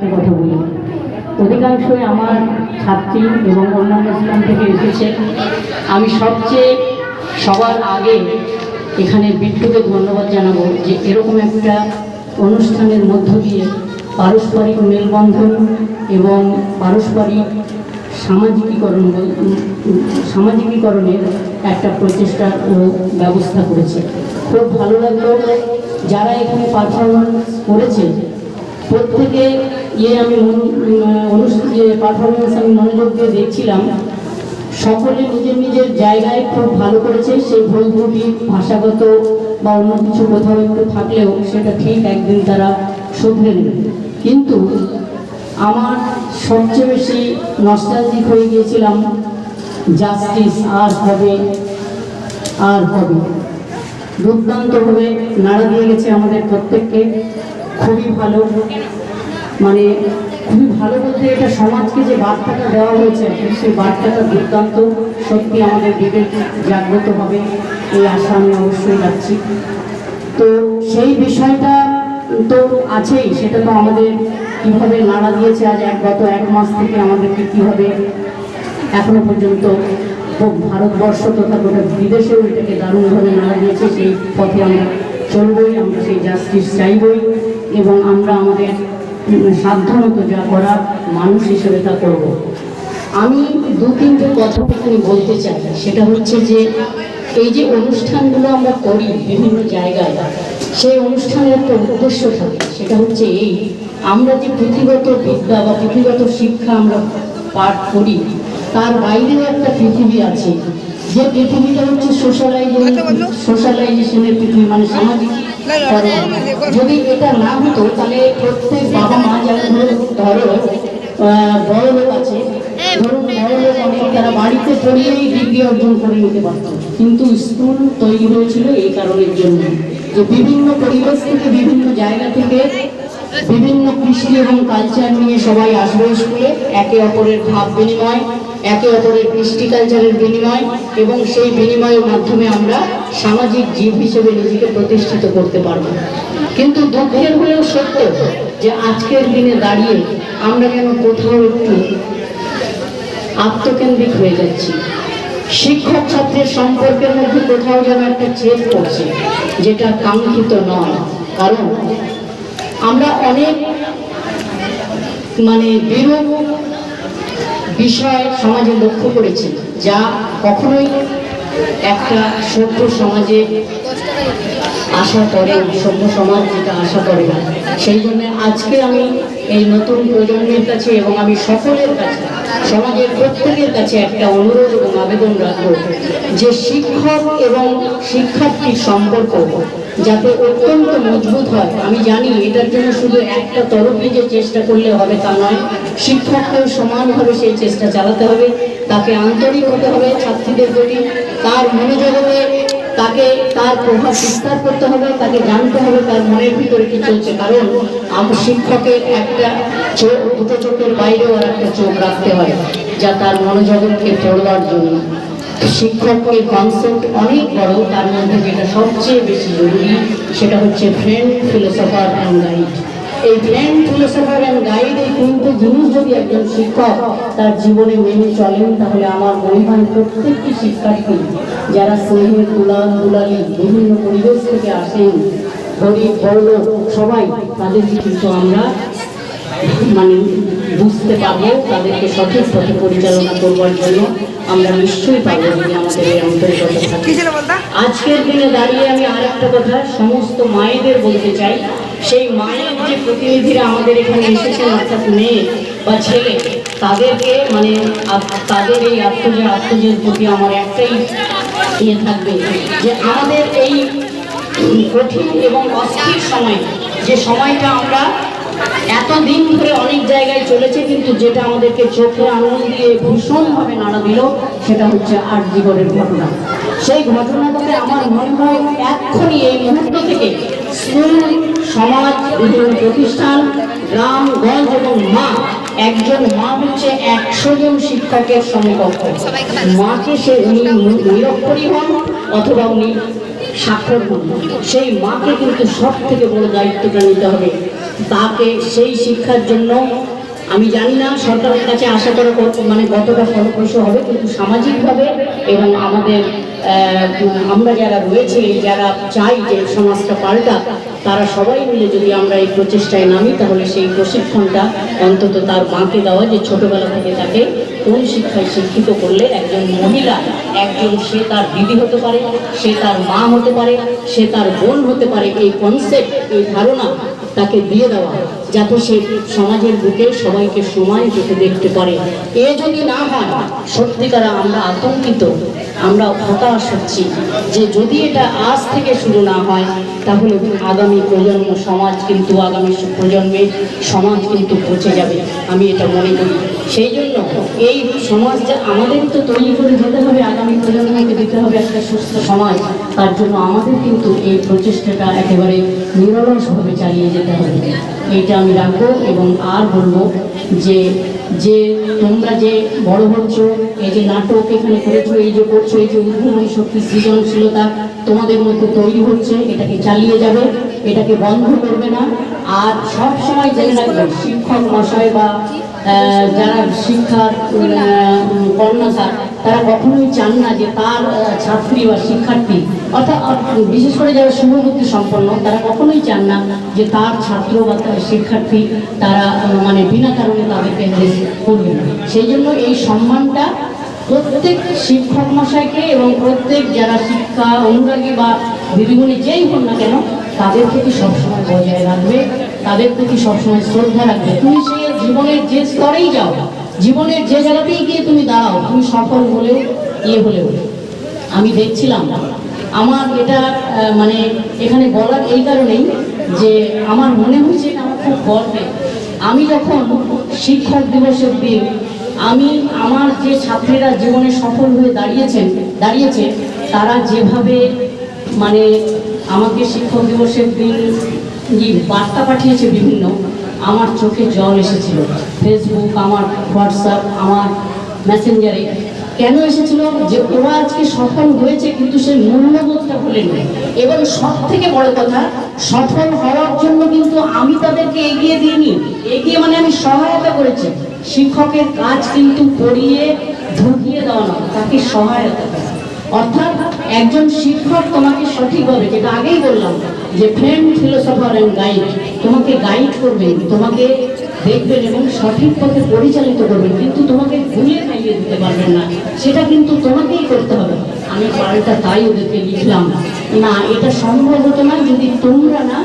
কথা বলি। অধিকাংশই আমার ছাত্রী এবং অন্যান্য স্থান থেকে এসেছে আমি সবচেয়ে সবার আগে এখানে বিট্টুকে ধন্যবাদ জানাব যে এরকম একটা অনুষ্ঠানের মধ্য দিয়ে পারস্পরিক মেলবন্ধন এবং পারস্পরিক সামাজিকীকরণ সামাজিকীকরণের একটা প্রচেষ্টার ব্যবস্থা করেছে। খুব ভালো লাগল। যারা এখানে পারফরমেন্স করেছে, প্রত্যেকে ইয়ে আমি যে পারফরমেন্স আমি মনোযোগ দিয়ে দেখছিলাম, সকলে নিজের নিজের জায়গায় খুব ভালো করেছে। সেই ভুল ত্রুটি ভাষাগত বা অন্য কিছু কোথাও একটু থাকলেও সেটা ঠিক একদিন তারা শুধরে নেবে। কিন্তু আমার সবচেয়ে বেশি নস্টালজিক হয়ে গিয়েছিলাম জাস্টিস আর হবে আর হবে। দুর্দান্তভাবে নাড়া দিয়ে গেছে আমাদের প্রত্যেককে। খুবই ভালো। মানে খুবই ভালো বলতে এটা সমাজকে যে বার্তাটা দেওয়া হয়েছে, সেই বার্তাটা দুর্দান্ত। সত্যি আমাদের বিবেক জাগ্রত হবে, এই আশা আমি অবশ্যই রাখছি। তো সেই বিষয়টা তো আছেই, সেটা তো আমাদের কীভাবে নাড়া দিয়েছে আজ এক গত এক মাস থেকে আমাদেরকে কীভাবে এখনও পর্যন্ত ভারতবর্ষ তথা গোটা বিদেশেও এটাকে দারুণভাবে নাড়া দিয়েছে, সেই পথে আমরা চলবই, আমরা সেই জাস্টিস চাইবই, এবং আমরা আমাদের সাধ্যমতো যা করা মানুষ হিসেবে তা করব। আমি দু তিনটে কথা এখানে বলতে চাই। সেটা হচ্ছে যে, এই যে অনুষ্ঠানগুলো আমরা করি বিভিন্ন জায়গায়, সেই অনুষ্ঠানের একটা উদ্দেশ্য থাকে। সেটা হচ্ছে এই, আমরা যে পুঁথিগত বিদ্যা বা পুঁথিগত শিক্ষা আমরা পাঠ করি, তার বাইরেও একটা পৃথিবী আছে। যে পৃথিবীটা হচ্ছে সোশ্যালাইজেশন সোশ্যালাইজেশনের পৃথিবী মানে সামাজিক যদি এটা না হতো তাহলে প্রত্যেক বাবা মা যারা ধরো ধরো বড় লোক আছে ধরুন বড় লোক অনেক তারা বাড়িতে পড়িয়েই ডিগ্রি অর্জন করে নিতে পারতো। কিন্তু স্কুল তৈরি হয়েছিল এই কারণের জন্য। যে বিভিন্ন পরিবেশ থেকে বিভিন্ন জায়গা থেকে বিভিন্ন কৃষি এবং কালচার নিয়ে সবাই আসবে স্কুলে একে অপরের ভাব বিনিময় একে অপরের কৃষ্টি কালচারের বিনিময় এবং সেই বিনিময়ের মাধ্যমে আমরা সামাজিক জীব হিসেবে নিজেকে প্রতিষ্ঠিত করতে পারব। কিন্তু দুঃখের হলেও সত্য যে আজকের দিনে দাঁড়িয়ে আমরা কেন কোথাও একটু আত্মকেন্দ্রিক হয়ে যাচ্ছি। শিক্ষক ছাত্রের সম্পর্কের মধ্যে কোথাও যেন একটা ছেদ পড়ছে, যেটা কাঙ্ক্ষিত নয়। কারণ আমরা অনেক মানে বিরূপ বিষয় সমাজে লক্ষ্য করেছি, যা কখনোই একটা সভ্য সমাজে আশা করে সভ্য সমাজ যেটা আশা করে না। সেই জন্য আজকে আমি এই নতুন প্রজন্মের কাছে এবং আমি সকলের কাছে, সমাজের প্রত্যেকের কাছে একটা অনুরোধ এবং আবেদন রাখব যে শিক্ষক এবং শিক্ষার্থীর সম্পর্ক যাতে অত্যন্ত মজবুত হয়। আমি জানি এটার জন্য শুধু একটা তরফে যে চেষ্টা করলে হবে তা নয়, শিক্ষককেও সমানভাবে সেই চেষ্টা চালাতে হবে, তাকে আন্তরিক হতে হবে ছাত্রীদের প্রতি, তার মনোজগতে তাকে, তার প্রভাব বিস্তার করতে হবে, তাকে জানতে হবে তার মনের ভিতরে কি চলছে। কারণ আমার শিক্ষকের একটা চোখ দুটো চোখের বাইরেও আর একটা চোখ রাখতে হয়, যা তার মনোজগৎকে পড়বার জন্য। শিক্ষকের কনসেপ্ট অনেক বড়, তার মধ্যে যেটা সবচেয়ে বেশি জরুরি, সেটা হচ্ছে ফ্রেন্ড ফিলোসফার অ্যান্ড গাইড এই ফ্রেন্ড ফিলোসফার অ্যান্ড গাইড এই তিনটে জিনিস যদি একজন শিক্ষক তার জীবনে মেনে চলেন, তাহলে আমার মনে হয় প্রত্যেকটি শিক্ষার্থী যারা স্নেহের দুলাল, দুলালি বিভিন্ন পরিবেশ থেকে আসেন, গরিব, বড়লোক, সবাই তাদেরকে কিন্তু আমরা মানে বুঝতে পারব তাদেরকে সঠিক পথে পরিচালনা করবার জন্য আমরা নিশ্চয়ই পারব যদি আমাদের এই আন্তরিকতা থাকে আজকের দিনে দাঁড়িয়ে আমি আর একটা কথা সমস্ত মায়েদের বলতে চাই। সেই মায়ের যে প্রতিনিধিরা আমাদের এখানে এসেছেন অর্থাৎ মেয়ে বা ছেলে তাদেরকে মানে তাদের এই আত্মজা আত্মজের প্রতি আমার একটাই ইয়ে থাকবে যে আমাদের এই কঠিন এবং অস্থির সময় যে সময়টা আমরা এতদিন ধরে অনেক জায়গায় চলেছে, কিন্তু যেটা আমাদেরকে চোখে আনন্দ দিয়ে ভীষণভাবে নাড়া দিল, সেটা হচ্ছে আর জীবনের ঘটনা। সেই ঘটনাটাতে আমার মনে হয় এক্ষুনি এই মুহূর্ত থেকে স্কুল, সমাজ বিভিন্ন প্রতিষ্ঠান, গ্রাম, গঞ্জ এবং মা, একজন মা হচ্ছে একশো জন শিক্ষকের সমকক্ষ। মাকে সে উনি নিরক্ষরী হন অথবা উনি স্বাক্ষর হন। সেই মাকে কিন্তু সব থেকে বড় দায়িত্বটা নিতে হবে তাকে সেই শিক্ষার জন্য আমি জানি না, সরকারের কাছে আশা করা মানে কতটা ফলপ্রসূ হবে, কিন্তু সামাজিকভাবে এবং আমাদের আমরা যারা রয়েছে, যারা চাই যে সমাজটা পাল্টা, তারা সবাই মিলে যদি আমরা এই প্রচেষ্টায় নামি, তাহলে সেই প্রশিক্ষণটা অন্তত তার মাকে দেওয়া, যে ছোটবেলা থেকে তাকে কোন শিক্ষায় শিক্ষিত করলে একজন মহিলা, একজন সে তার দিদি হতে পারে, সে তার মা হতে পারে, সে তার বোন হতে পারে, এই কনসেপ্ট এই ধারণা তাকে দিয়ে দেওয়া, যাতে সে সমাজের বুকে সবাইকে সমান চোখে দেখতে পারে। এ যদি না হয়, সত্যিকারা আমরা আতঙ্কিত, আমরা হতাশ হচ্ছি যে যদি এটা আজ থেকে শুরু না হয়, তাহলে আগামী প্রজন্ম, সমাজ কিন্তু আগামী প্রজন্মে, সমাজ কিন্তু পচে যাবে, আমি এটা মনে করি। সেই জন্য এই সমাজটা আমাদের তো তৈরি করে যেতে হবে, আগামী প্রজন্মকে দিতে হবে একটা সুস্থ সমাজ, তার জন্য আমাদের কিন্তু এই প্রচেষ্টাটা একেবারে নিরলসভাবে চালিয়ে যেতে হবে। এইটা আমি রাখব এবং আর বলব যে যে তোমরা যে বড় হচ্ছ, এই যে নাটক এখানে করেছ, এই যে করছ, এই যে উদ্ভাবনী শক্তি, সৃজনশীলতা তোমাদের মধ্যে তৈরি হচ্ছে, এটাকে চালিয়ে যাবে, এটাকে বন্ধ করবে না। আর সব সময় জেনে রাখবে, শিক্ষক মশাই বা যারা শিক্ষার কর্ণধার তারা কখনোই চান না যে তার ছাত্রী বা শিক্ষার্থী, অর্থাৎ বিশেষ করে যারা শুভবুদ্ধি সম্পন্ন, তারা কখনোই চান না যে তার ছাত্র বা তার শিক্ষার্থী তারা মানে বিনা কারণে তাদেরকে করবে সেই জন্য এই সম্মানটা প্রত্যেক শিক্ষক মশাইকে এবং প্রত্যেক যারা শিক্ষা অনুরাগী বা দিদিমণি যেই হন না কেন, তাদের প্রতি সবসময় বজায় রাখবে, তাদের প্রতি সবসময় শ্রদ্ধা রাখবে। তুমি সে জীবনের যে স্তরেই যাও জীবনের যে জায়গাতেই গিয়ে তুমি দাঁড়াও, তুমি সফল হলেও ইয়ে হলেও, আমি দেখছিলাম। আমার এটা মানে এখানে বলার এই কারণেই যে আমার মনে হয়েছে আমার খুব গর্বে। আমি যখন শিক্ষক দিবসের দিন আমি আমার যে ছাত্রীরা জীবনে সফল হয়ে দাঁড়িয়েছেন, দাঁড়িয়েছে, তারা যেভাবে মানে আমাকে শিক্ষক দিবসের দিন বার্তা পাঠিয়েছে বিভিন্ন, আমার চোখে জল এসেছিল। ফেসবুক আমার হোয়াটসঅ্যাপ আমার মেসেঞ্জারে কেন এসেছিল? যে ওরা আজকে সফল হয়েছে, কিন্তু সেই মূল্যবোধটা ভুলেনি। এবং সব থেকে বড় কথা, সফল হওয়ার জন্য কিন্তু আমি তাদেরকে এগিয়ে দিইনি। এগিয়ে মানে আমি সহায়তা করেছি। শিক্ষকের কাজ কিন্তু পড়িয়ে ঢুকিয়ে দেওয়া না তাকে সহায়তা অর্থাৎ একজন শিক্ষক তোমাকে সঠিকভাবে যেটা আগেই বললাম, যে ফ্রেন্ড ফিলোসফার অ্যান্ড গাইড তোমাকে গাইড করবে, তোমাকে দেখবেন এবং সঠিক পথে পরিচালিত করবেন, কিন্তু তোমাকে ভুলে খাইয়ে দিতে পারবেন না। সেটা কিন্তু তোমাকেই করতে হবে। আমি পাল্টা তাই ওদেরকে লিখলাম, না, এটা সম্ভব হতো না যদি তোমরা না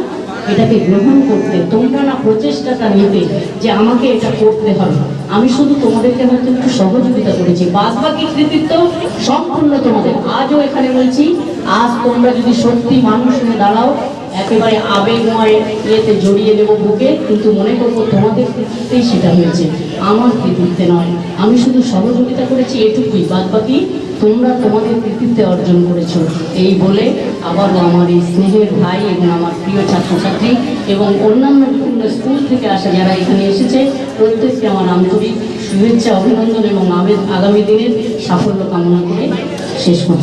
এটাকে গ্রহণ করতে, তোমরা না প্রচেষ্টাটা নিতে যে আমাকে এটা করতে হবে। আমি শুধু তোমাদেরকে হয়তো একটু সহযোগিতা করেছি। বাদ বাকি কৃতিত্ব সম্পূর্ণ তোমাদের। আজও এখানে বলছি, আজ তোমরা যদি সত্যি মানুষ হয়ে দাঁড়াও একেবারে আবেগময় ইয়েতে জড়িয়ে নেব বুকে, কিন্তু মনে করব তোমাদের কৃতিত্বেই সেটা হয়েছে। আমার কৃতিত্বে নয়। আমি শুধু সহযোগিতা করেছি, এটুকুই। বাদ বাকি তোমরা তোমাদের কৃতিত্বে অর্জন করেছ। এই বলে আবারও আমার এই স্নেহের ভাই এবং আমার প্রিয় ছাত্রছাত্রী এবং অন্যান্য বিভিন্ন স্কুল থেকে আসা যারা এখানে এসেছে, প্রত্যেককে আমার আন্তরিক শুভেচ্ছা, অভিনন্দন এবং আগামী দিনের সাফল্য কামনা করে শেষ করছি।